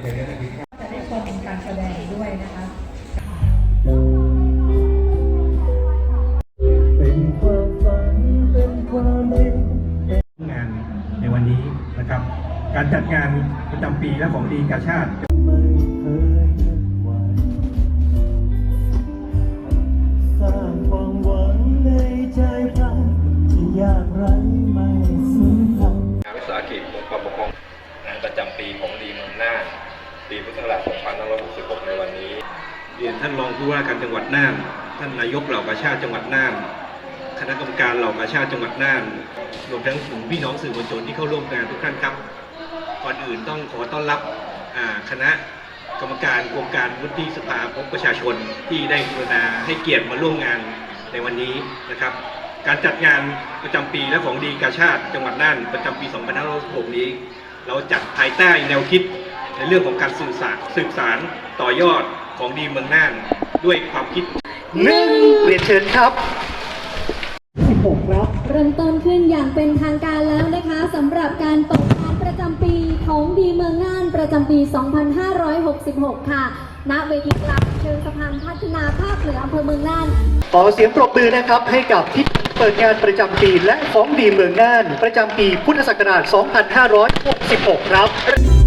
จะได้ชมการแสดงด้วยนะคะในวันนี้นะครับ การจัดงานประจำปีและของดีกาชาติ 2566 ในวันนี้เรียนท่านรองผู้ว่าการจังหวัดน่าน ท่านนายกเหล่ากาชาติจังหวัดน่าน คณะกรรมการเหล่ากาชาติจังหวัดน่าน รวมทั้งถึงพี่น้องสื่อมวลชนที่เข้าร่วมงานทุกท่านครับ ก่อนอื่นต้องขอต้อนรับคณะกรรมการโครงการวุฒิสภาพบประชาชนที่ได้กรุณาให้เกียรติมาร่วมงานในวันนี้นะครับ การจัดงานประจำปีและของดีกาชาติจังหวัดน่านประจำปี 2566 นี้ เราจัดภายใต้แนวคิด ในเรื่องของการสื่อสารสืบสารต่อยอดของดีเมืองน่านด้วยความคิดหนึ่งเรียนเชิญครับ16ครับ เริ่มต้นขึ้นอย่างเป็นทางการแล้วนะคะสำหรับการเปิดงานประจำปีของดีเมืองน่านประจำปี 2566 ค่ะ ณ เวทีกลางเชิงสะพานพัฒนาภาคเหนืออำเภอเมืองน่านขอเสียงปรบมือนะครับให้กับที่เปิดงานประจำปีและของดีเมืองน่าน ประจำปีพุทธศักราช 2566 ครับ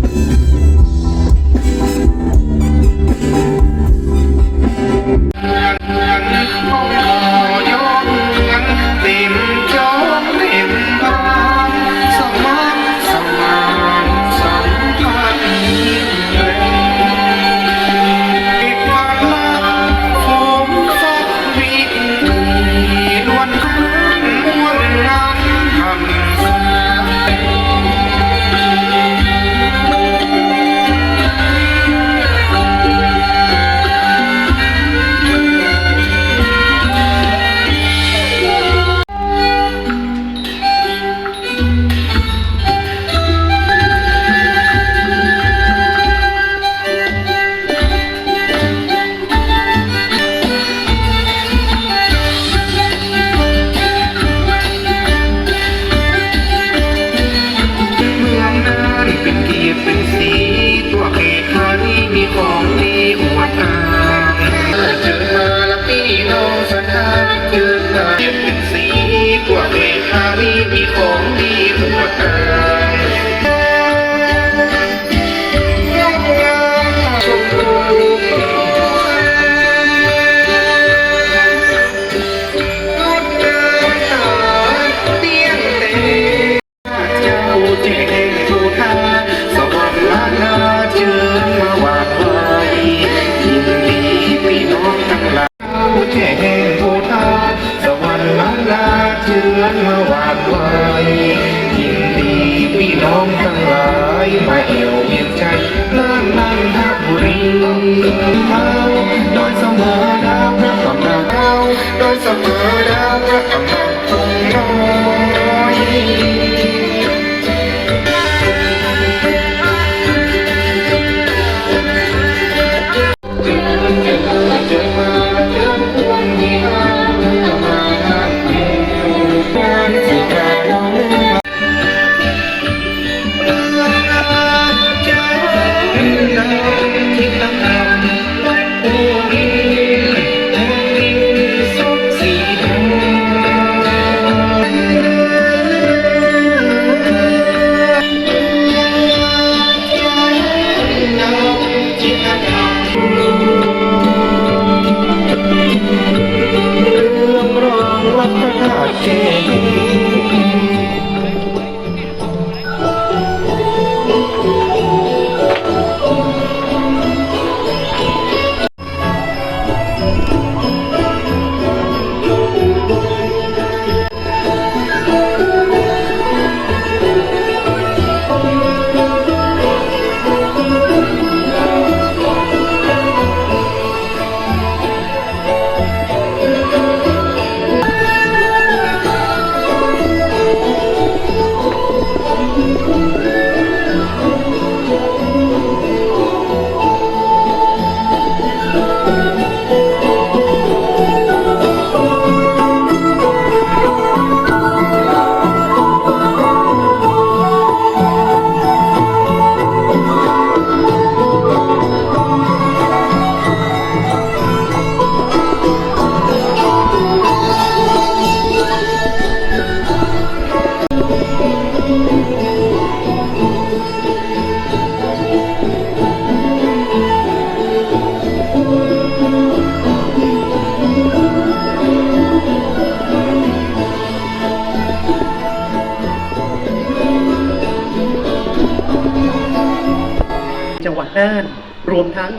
อกคารีมีของดีอวดอ้าง it's a murder, a murder. I can't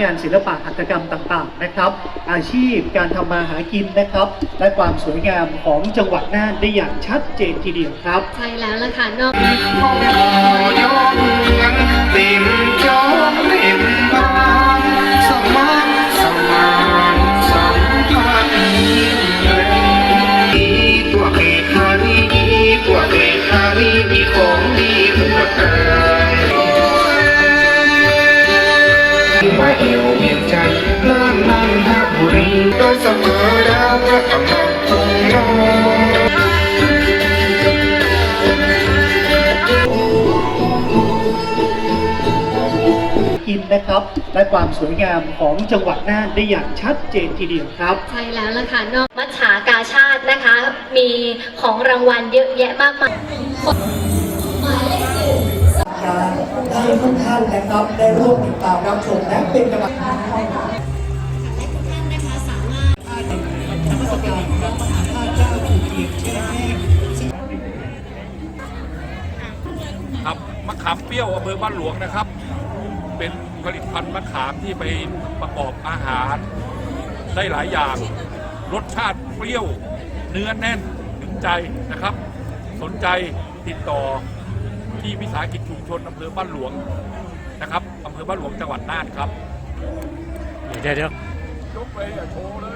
งานศิลปะหัตถกรรมต่างๆนะครับ อาชีพการทำมาหากินนะครับ และความสวยงามของจังหวัดน่านได้อย่างชัดเจนทีเดียวครับ ใช่แล้วล่ะค่ะนอกพอยกเมืองเต็มจองเต็ม เสมอดาวพระกำลังทุ่งน้องกินนะครับ และความสวยงามของจังหวัดน่านได้อย่างชัดเจนทีเดียวครับ ใช่แล้วล่ะค่ะนอกมัชฉากาชาตินะคะ มีของรางวัลเยอะแยะมากมายการให้ทุกท่านนะครับได้ร่วมติดตามรับชมและเป็นกำลังใจ ครับมะขามเปรี้ยวอำเภอบ้านหลวงนะครับ เป็นผลิตภัณฑ์มะขามที่ไปประกอบอาหารได้หลายอย่าง รสชาติเปรี้ยวเนื้อแน่นถึงใจนะครับ สนใจติดต่อที่วิสาหกิจชุมชนอำเภอบ้านหลวงนะครับอำเภอบ้านหลวงจังหวัดน่านครับ เดี๋ยวเดี๋ยว ยกไปอะโชว์เลย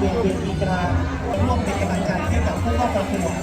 เวณเวทีกลางร่วมเป็นกำลังใจให้กับผู้เข้าประกวด